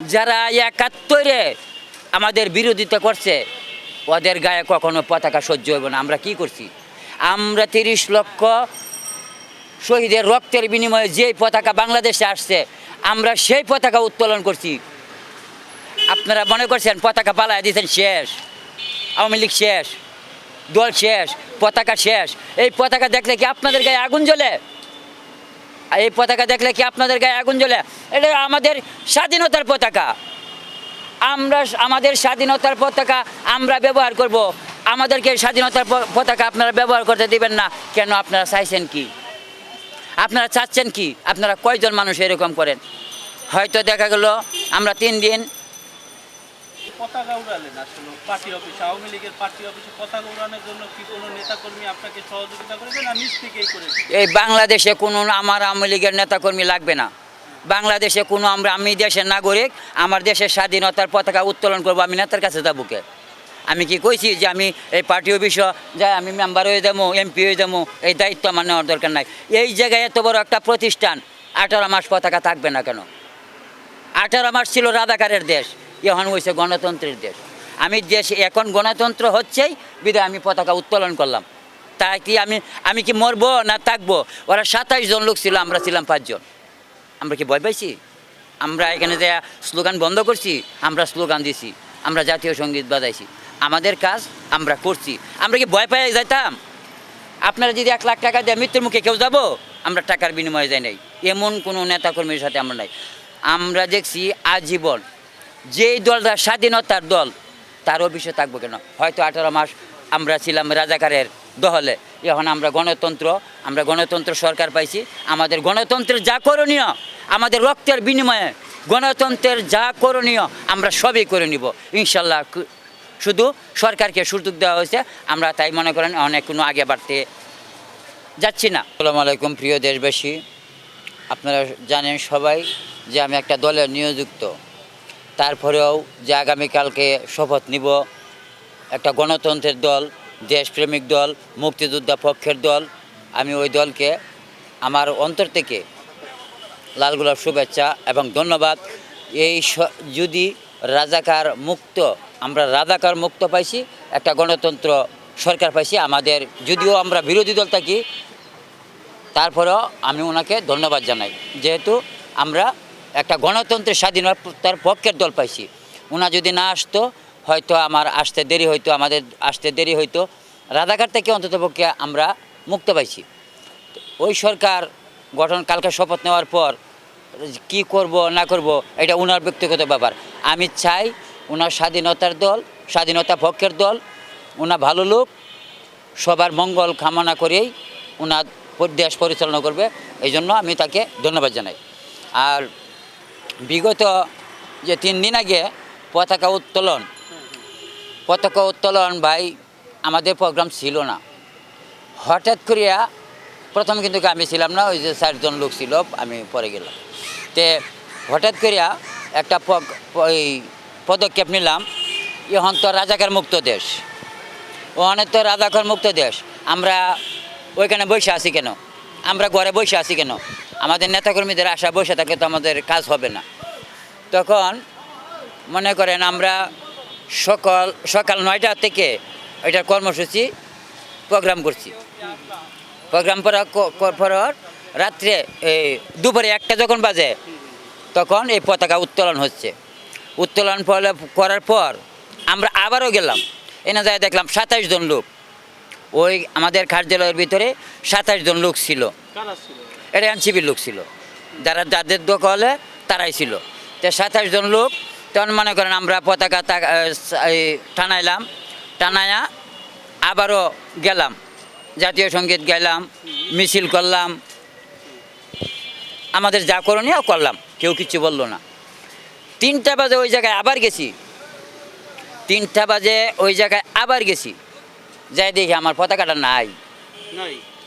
যারা একাত্তরে আমাদের বিরোধিতা করছে, ওদের গায়ে কখনো পতাকা সহ্য হবে না। আমরা কি করছি? আমরা তিরিশ লক্ষ শহীদের রক্তের বিনিময়ে যেই পতাকা বাংলাদেশে আসছে, আমরা সেই পতাকা উত্তোলন করছি। আপনারা মনে করছেন পতাকা পালায় দিয়েছেন শেষ, আওয়ামী লীগ শেষ, দল শেষ, পতাকা শেষ। এই পতাকা দেখলে কি আপনাদের গায়ে আগুন জ্বলে? এই পতাকা দেখলে কি আপনাদের গায়ে আগুন জ্বলে? এটা আমাদের স্বাধীনতার পতাকা। আমরা আমাদের স্বাধীনতার পতাকা আমরা ব্যবহার করব। আমাদেরকে স্বাধীনতার পতাকা আপনারা ব্যবহার করতে দিবেন না। কেন আপনারা চাইছেন কি? আপনারা চাচ্ছেন কি? আপনারা কয়জন মানুষ এরকম করেন? হয়তো দেখা গেল আমরা তিন দিন পতাকা উড়ালেন আসলে পার্টি অফিসে। আওয়ামী লীগের পার্টি অফিসে পতাকা উড়ানোর জন্য কি কোনো নেতাকর্মী আপনাকে সহযোগিতা করেছে না নিজ থেকেই করেছে? এই বাংলাদেশে কোনো আমার আওয়ামী লীগের নেতাকর্মী লাগবে না। বাংলাদেশে কোনো আমরা, আমি দেশের নাগরিক, আমার দেশের স্বাধীনতার পতাকা উত্তোলন করব, আমি নেতার কাছে যাব কে? আমি কি কইছি যে আমি এই পার্টি অফিসে যাই আমি মেম্বার হয়ে যাব, এমপি হয়ে যাব, এই দায়িত্ব আমার নেওয়ার দরকার নাই। এই জায়গায় এত বড় একটা প্রতিষ্ঠান, আঠারো মাস পতাকা থাকবে না কেন? আঠারো মাস ছিল রাজাকারের দেশ। এখন হয়েছে গণতন্ত্রের দেশ। আমি দেশ এখন গণতন্ত্র হচ্ছেই বিধায় আমি পতাকা উত্তোলন করলাম। তাই কি আমি আমি কি মরবো না থাকব? ওরা সাতাইশ জন লোক ছিল, আমরা ছিলাম পাঁচজন আমরা কি ভয় পাইছি? আমরা এখানে যে স্লোগান বন্ধ করছি, আমরা স্লোগান দিছি, আমরা জাতীয় সংগীত বাজাইছি। আমাদের কাজ, আমরা করছি। আমরা কি ভয় পাই যাইতাম? আপনারা যদি এক লাখ টাকা দিয়ে মৃত্যুর মুখে কেউ যাব, আমরা টাকার বিনিময়ে যাই নাই। এমন কোনো নেতাকর্মীর সাথে আমরা নাই। আমরা দেখছি আজীবন যেই দলটা স্বাধীনতার দল, তার অফিসে থাকব কেন? হয়তো আঠারো মাস আমরা ছিলাম রাজাকারের দহলে। এখন আমরা গণতন্ত্র আমরা গণতন্ত্র সরকার পাইছি। আমাদের গণতন্ত্রের যা করণীয়, আমাদের রক্তের বিনিময়ে গণতন্ত্রের যা করণীয়, আমরা সবই করে নিব। ইনশাল্লাহ শুধু সরকারকে সুযোগ দেওয়া হয়েছে। আমরা তাই মনে করেন অনেক কোনো আগে বাড়তে যাচ্ছি না। আসসালামু আলাইকুম, প্রিয় দেশবাসী। আপনারা জানেন সবাই যে আমি একটা দলে নিয়োজিত। তারপরেও যে আগামীকালকে শপথ নিব, একটা গণতন্ত্রের দল, দেশপ্রেমিক দল, মুক্তিযোদ্ধা পক্ষের দল, আমি ওই দলকে আমার অন্তর থেকে লাল গোলাপ শুভেচ্ছা এবং ধন্যবাদ। এই যদি রাজাকার মুক্ত, আমরা রাজাকার মুক্ত পাইছি, একটা গণতন্ত্র সরকার পাইছি আমাদের, যদিও আমরা বিরোধী দল থাকি, তারপরেও আমি ওনাকে ধন্যবাদ জানাই। যেহেতু আমরা একটা গণতন্ত্রের স্বাধীনতার পক্ষের দল পাইছি। ওনা যদি না আসতো, হয়তো আমার আসতে দেরি হইতো, আমাদের আসতে দেরি হইতো। রাধাঘাট থেকে অন্ততপক্ষে আমরা মুক্ত পাইছি। ওই সরকার গঠন, কালকে শপথ নেওয়ার পর কি করব, না করব, এটা ওনার ব্যক্তিগত ব্যাপার। আমি চাই ওনার স্বাধীনতার দল, স্বাধীনতা পক্ষের দল ওনা ভালো লোক, সবার মঙ্গল কামনা করেই ওনার দেশ পরিচালনা করবে। এই জন্য আমি তাকে ধন্যবাদ জানাই। আর বিগত যে তিন দিন আগে পতাকা উত্তোলন পতাকা উত্তোলন ভাই, আমাদের প্রোগ্রাম ছিল না। হঠাৎ করিয়া প্রথম কিন্তু আমি ছিলাম না, ওই যে চারজন লোক ছিল, আমি পরে গেলাম। তে হঠাৎ করিয়া একটা প- পদক্ষেপ নিলাম, এখন তো রাজাকার মুক্ত দেশ। ওখানে তো রাজাকার মুক্ত দেশ। আমরা ওইখানে বসে আছি কেন? আমরা ঘরে বসে আছি কেন? আমাদের নেতাকর্মীদের আশা বসে থাকে তো আমাদের কাজ হবে না। তখন মনে করেন আমরা সকাল সকাল নয়টা থেকে এটার কর্মসূচি প্রোগ্রাম করছি। প্রোগ্রাম করার পর রাত্রে এই দুপুরে একটা যখন বাজে, তখন এই পতাকা উত্তোলন হচ্ছে। উত্তোলন পরে- করার পর আমরা আবারও গেলাম। এনে যায় দেখলাম সাতাইশ জন লোক। ওই আমাদের কার্যালয়ের ভিতরে সাতাশ জন লোক ছিল? এটা এনসিপির লোক ছিল। যারা যাদের দখলে তারাই ছিল। তো সাতাশ জন লোক তখন মনে করেন আমরা পতাকা টানাইলাম। টানায়া আবারও গেলাম। জাতীয় সংগীত গাইলাম মিছিল করলাম। আমাদের যা করণীয় করলাম কেউ কিছু বলল না। তিনটা বাজে ওই জায়গায় আবার গেছি। তিনটা বাজে ওই জায়গায় আবার গেছি। যাই দেখি আমার পতাকাটা নাই?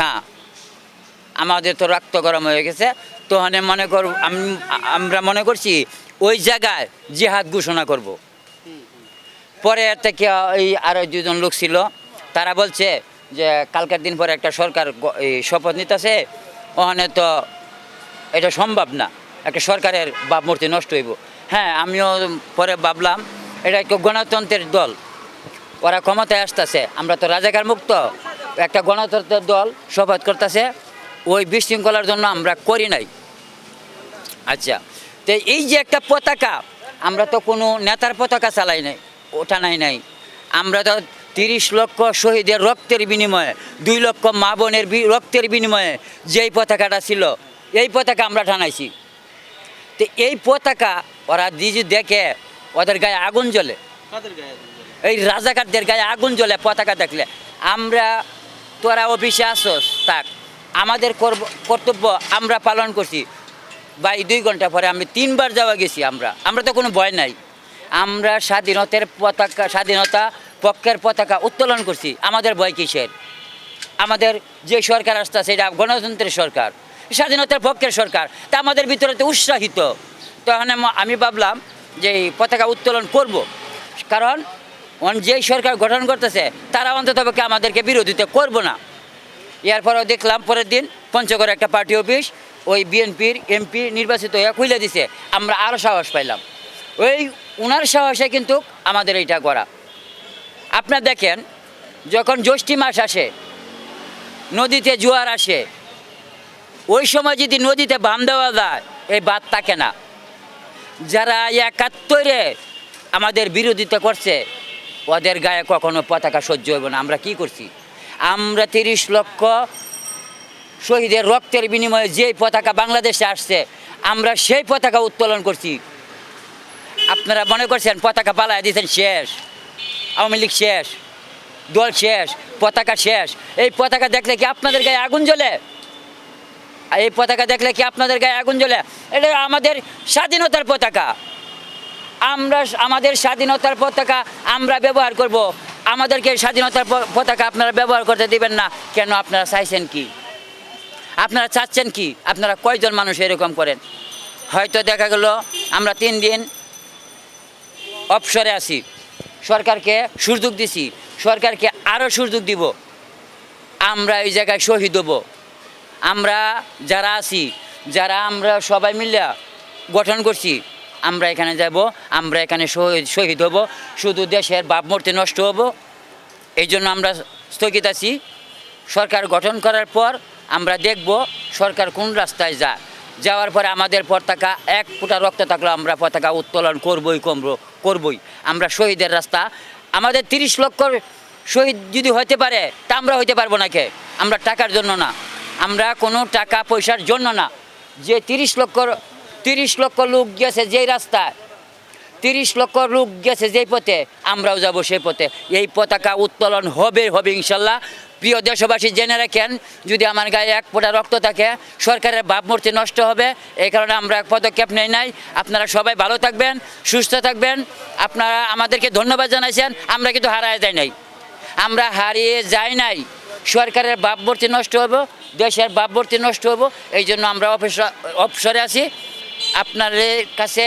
না। আমাদের তো রক্ত গরম হয়ে গেছে, তো মানে কর আমরা মনে করছি ওই জায়গায় জিহাদ ঘোষণা করব। পরে থেকে এই আরও দুজন লোক ছিল, তারা বলছে যে কালকের দিন পরে একটা সরকার শপথ নিতেছে, ওখানে তো এটা সম্ভব না, একটা সরকারের ভাবমূর্তি নষ্ট হইব হ্যাঁ আমিও পরে ভাবলাম, এটা একটা গণতন্ত্রের দল, ওরা ক্ষমতায় আসতেছে, আমরা তো রাজাকার মুক্ত, একটা গণতন্ত্রের দল শপথ করতেছে ওই বিশৃঙ্খলার জন্য আমরা করি নাই। আচ্ছা তো এই যে একটা পতাকা আমরা তো কোনো নেতার পতাকা চালাই নাই ওটা নাই। নাই আমরা তো তিরিশ লক্ষ শহীদের রক্তের বিনিময়ে দুই লক্ষ মা বোনের রক্তের বিনিময়ে যেই পতাকাটা ছিল এই পতাকা আমরা টানাইছি। তো এই পতাকা ওরা দিজি দেখে ওদের গায়ে আগুন জ্বলে? এই রাজাকারদের গায়ে আগুন জ্বলে পতাকা দেখলে। আমরা তোরা অফিসে আসোস থাক। আমাদের কর্তব্য আমরা পালন করছি। বা এই দুই ঘণ্টা পরে আমি তিনবার যাওয়া গেছি আমরা। আমরা তো কোনো ভয় নাই। আমরা স্বাধীনতার পতাকা, স্বাধীনতা পক্ষের পতাকা উত্তোলন করছি। আমাদের ভয় কিসের? আমাদের যে সরকার আসতে সেটা গণতন্ত্রের সরকার, স্বাধীনতার পক্ষের সরকার। তা আমাদের ভিতরে তো উৎসাহিত। তখন আমি ভাবলাম যে এই পতাকা উত্তোলন করব। কারণ যেই সরকার গঠন করতেছে, তারা অন্তত পক্ষে আমাদেরকে বিরোধিতা করব না। এরপরেও দেখলাম পরের দিন পঞ্চগড়ে একটা পার্টি অফিস, ওই বিএনপির এমপি নির্বাচিত হয়ে খুলে দিছে। আমরা আরও সাহস পাইলাম। ওই উনার সাহসে কিন্তু আমাদের এইটা করা। আপনার দেখেন, যখন জ্যৈষ্ঠী মাস আসে, নদীতে জোয়ার আসে, ওই সময় যদি নদীতে বান দেওয়া যায়, এই বাদ থাকে না। যারা একাত্তরে আমাদের বিরোধিতা করছে, ওদের গায়ে কখনো পতাকা সহ্য হইব না। আমরা কি করছি? আমরা তিরিশ লক্ষ শহীদের রক্তের বিনিময়ে যেই পতাকা বাংলাদেশে আসছে, আমরা সেই পতাকা উত্তোলন করছি। আপনারা মনে করছেন পতাকা পালায় দিয়েছেন শেষ, আওয়ামী লীগ শেষ, দল শেষ, পতাকা শেষ। এই পতাকা দেখলে কি আপনাদের গায়ে আগুন জ্বলে? এই পতাকা দেখলে কি আপনাদের গায়ে আগুন জ্বলে? এটা আমাদের স্বাধীনতার পতাকা। আমরা আমাদের স্বাধীনতার পতাকা আমরা ব্যবহার করব। আমাদেরকে স্বাধীনতার পতাকা আপনারা ব্যবহার করতে দিবেন না। কেন আপনারা চাইছেন কি? আপনারা চাচ্ছেন কি? আপনারা কয়জন মানুষ এরকম করেন? হয়তো দেখা গেল আমরা তিন দিন অবসরে আছি। সরকারকে সুযোগ দিছি। সরকারকে আরও সুযোগ দিব। আমরা এই জায়গায় শহীদ হব। আমরা যারা আছি, যারা আমরা সবাই মিলে গঠন করছি আমরা এখানে যাব, আমরা এখানে শহীদ শহীদ হব, শুধু দেশের ভাবমূর্তি নষ্ট হব। এই জন্য আমরা স্থগিত আছি। সরকার গঠন করার পর আমরা দেখব সরকার কোন রাস্তায় যায়। যাওয়ার পরে আমাদের পতাকা, এক ফুটা রক্ত থাকলে, আমরা পতাকা উত্তোলন করবই, কমব করবই। আমরা শহীদের রাস্তা। আমাদের তিরিশ লক্ষ শহীদ যদি হতে পারে, তা আমরা হইতে পারব না কে? আমরা টাকার জন্য না। আমরা কোনো টাকা পয়সার জন্য না। যে তিরিশ লক্ষ তিরিশ লক্ষ লোক গেছে যেই রাস্তায়। তিরিশ লক্ষ লোক গেছে যেই পথে, আমরাও যাব সেই পথে। এই পতাকা উত্তোলন হবে হবে ইনশাল্লাহ। প্রিয় দেশবাসী, জেনে রাখেন, যদি আমার গায়ে এক ফোঁটা রক্ত থাকে, সরকারের ভাবমূর্তি নষ্ট হবে। এই কারণে আমরা এক পদক্ষেপ নেই নাই। আপনারা সবাই ভালো থাকবেন, সুস্থ থাকবেন। আপনারা আমাদেরকে ধন্যবাদ জানাইছেন, আমরা কিন্তু হারায় যাই নাই। আমরা হারিয়ে যাই নাই। সরকারের ভাবমূর্তি নষ্ট হব, দেশের ভাবমূর্তি নষ্ট হব। এই জন্য আমরা অফিস- অবসরে আছি। আপনাদের কাছে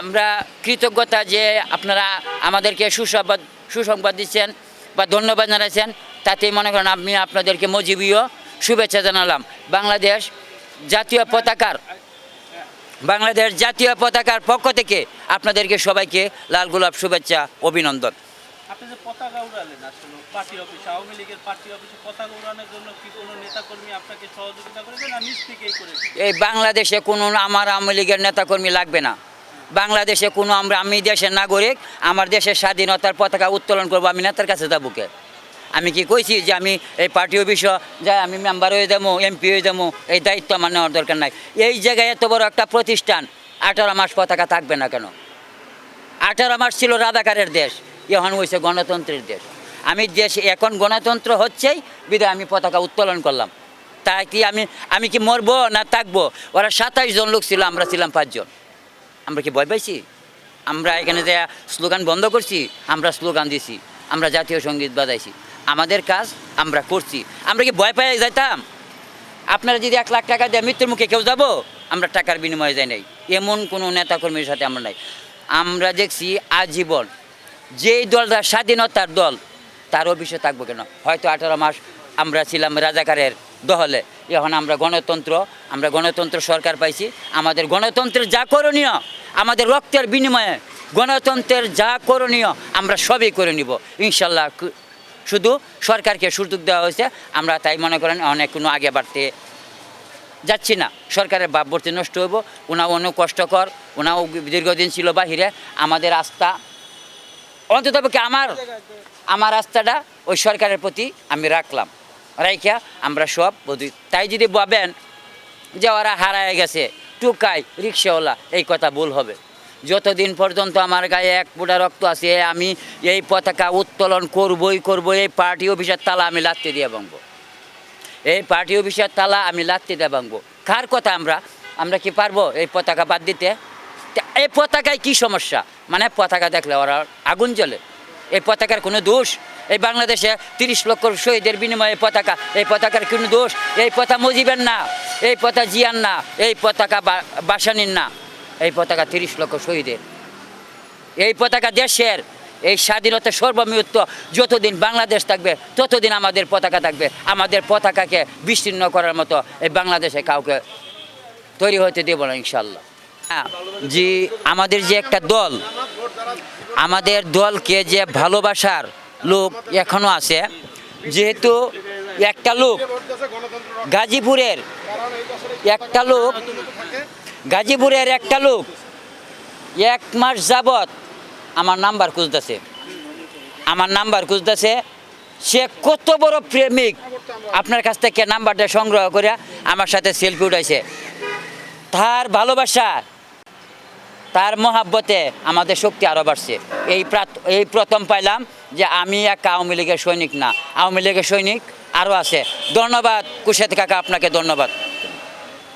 আমরা কৃতজ্ঞতা যে আপনারা আমাদেরকে সুসংবাদ সুসংবাদ দিচ্ছেন বা ধন্যবাদ জানাচ্ছেন। তাতেই মনে করেন আমি আপনাদেরকে মজিবীয় শুভেচ্ছা জানালাম। বাংলাদেশ জাতীয় পতাকার, বাংলাদেশ জাতীয় পতাকার পক্ষ থেকে আপনাদেরকে সবাইকে লাল গোলাপ শুভেচ্ছা, অভিনন্দন। আপনি যে পতাকা উড়ালেন আসলে পার্টি অফিসে, আওয়ামী লীগের পার্টি অফিসে পতাকা উড়ানোর জন্য কি কোনো নেতাকর্মী আপনাকে সহযোগিতা করেছে না নিজ থেকেই করেছে? এই বাংলাদেশে কোনো আমার আওয়ামী লীগের নেতাকর্মী লাগবে না। বাংলাদেশে কোনো আমরা, আমি দেশের নাগরিক, আমার দেশের স্বাধীনতার পতাকা উত্তোলন করব, আমি নেতার কাছে যাব কে? আমি কি কইছি যে আমি এই পার্টি অফিস যাই, আমি মেম্বার হয়ে যাব এমপি হয়ে যাব, এই দায়িত্ব আমার নেওয়ার দরকার নাই। এই জায়গায় এত বড় একটা প্রতিষ্ঠান, আঠারো মাস পতাকা থাকবে না কেন? আঠারো মাস ছিল রাধাকারের দেশ। এখন হয়েছে গণতন্ত্রের দেশ। আমি দেশ এখন গণতন্ত্র হচ্ছেই, বিধায় আমি পতাকা উত্তোলন করলাম। তাই কি আমি আমি কি মরবো না থাকব? ওরা সাতাইশ জন লোক ছিল, আমরা ছিলাম পাঁচজন আমরা কি ভয় পাইছি? আমরা এখানে যে স্লোগান বন্ধ করছি, আমরা স্লোগান দিছি, আমরা জাতীয় সংগীত বাজাইছি। আমাদের কাজ আমরা করছি। আমরা কি ভয় পাই যাইতাম? আপনারা যদি এক লাখ টাকা দিয়ে মৃত্যুর মুখে কেউ যাব, আমরা টাকার বিনিময়ে যাই নাই। এমন কোনো নেতাকর্মীর সাথে আমরা নাই। আমরা দেখছি আজীবন যেই দলটা স্বাধীনতার দল, তার অফিসে থাকব কেন? হয়তো আঠারো মাস আমরা ছিলাম রাজাকারের দহলে। এখন আমরা গণতন্ত্র আমরা গণতন্ত্র সরকার পাইছি। আমাদের গণতন্ত্রের যা করণীয়, আমাদের রক্তের বিনিময়ে গণতন্ত্রের যা করণীয়, আমরা সবই করে নিব। ইনশাল্লাহ শুধু সরকারকে সুযোগ দেওয়া হয়েছে। আমরা তাই মনে করেন অনেক কোনো আগে বাড়তে যাচ্ছি না। সরকারের ভাবভর্তি নষ্ট হইব। ওনাও অনেক কষ্টকর ওনাও দীর্ঘদিন ছিল বাহিরে। আমাদের আস্থা অন্তত আমার আমার রাস্তাটা ওই সরকারের প্রতি আমি রাখলাম। রাইখা আমরা সব বুঝি তাই যদি ভাবেন যে ওরা হারায় গেছে, টুকাই রিক্সাওয়ালা, এই কথা ভুল হবে। যতদিন পর্যন্ত আমার গায়ে এক ফুটা রক্ত আছে, আমি এই পতাকা উত্তোলন করবই করব এই পার্টি অফিসের তালা আমি লাত্তি দিয়ে ভাঙবো। এই পার্টি অফিসের তালা আমি লাত্তি দিয়ে ভাঙবো। কার কথা আমরা? আমরা কি পারব এই পতাকা বাদ দিতে? এই পতাকায় কি সমস্যা? মানে পতাকা দেখলে ওরা আগুন জ্বলে। এই পতাকার কোনো দোষ? এই বাংলাদেশে তিরিশ লক্ষ শহীদের বিনিময়ে পতাকা, এই পতাকার কোনো দোষ? এই পতা মুজিবের না, এই পতা জিয়ান না, এই পতাকা বাসানির না, এই পতাকা তিরিশ লক্ষ শহীদের। এই পতাকা দেশের, এই স্বাধীনতা সর্বমৃত্য যতদিন বাংলাদেশ থাকবে, ততদিন আমাদের পতাকা থাকবে। আমাদের পতাকাকে বিস্তীর্ণ করার মতো এই বাংলাদেশে কাউকে তৈরি হতে দেব না ইনশাল্লাহ জি, আমাদের যে একটা দল, আমাদের দলকে যে ভালোবাসার লোক এখনও আছে, যেহেতু একটা লোক গাজীপুরের একটা লোক, গাজীপুরের একটা লোক, এক মাস যাবত আমার নাম্বার খুঁজতেছে। আমার নাম্বার খুঁজতেছে, সে কত বড় প্রেমিক। আপনার কাছ থেকে নাম্বারটা সংগ্রহ করে আমার সাথে সেলফি উঠাইছে। তার ভালোবাসা তার মহাব্বতে আমাদের শক্তি আরও বাড়ছে। এই এই প্রথম পাইলাম যে আমি এক আওয়ামী লীগের সৈনিক না। আওয়ামী লীগের সৈনিক আরও আছে। ধন্যবাদ কুশেদ কাকা, আপনাকে ধন্যবাদ।